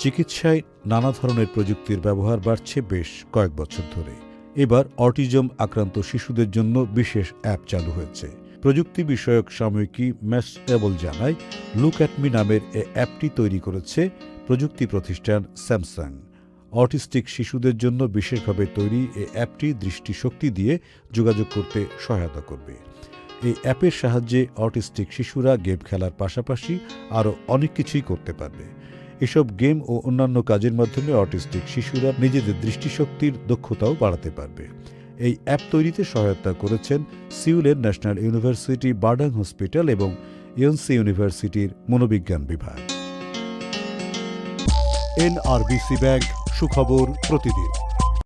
চিকিৎসায় নানা ধরনের প্রযুক্তির ব্যবহার বাড়ছে বেশ কয়েক বছর ধরে। এবার অটিজম আক্রান্ত শিশুদের জন্য বিশেষ অ্যাপ চালু হয়েছে। প্রযুক্তি বিষয়ক সাময়িকী ম্যাসএবল জানায়, লুক অ্যাটমি নামের এ অ্যাপটি তৈরি করেছে প্রযুক্তি প্রতিষ্ঠান স্যামসাং। অটিস্টিক শিশুদের জন্য বিশেষভাবে তৈরি এই অ্যাপটি দৃষ্টিশক্তি দিয়ে যোগাযোগ করতে সহায়তা করবে। এই অ্যাপের সাহায্যে অটিস্টিক শিশুরা গেম খেলার পাশাপাশি আরও অনেক কিছুই করতে পারবে। এসব গেম ও অন্যান্য কাজের মাধ্যমে অটিস্টিক শিশুরা নিজেদের দৃষ্টিশক্তির দক্ষতাও বাড়াতে পারবে। এই অ্যাপ তৈরিতে সহায়তা করেছেন সিউলের ন্যাশনাল ইউনিভার্সিটি বার্ডাং হসপিটাল এবং ইউএনসি ইউনিভার্সিটির মনোবিজ্ঞান বিভাগ। এনআরবিসি ব্যাংক, সুখবর প্রতিদিন।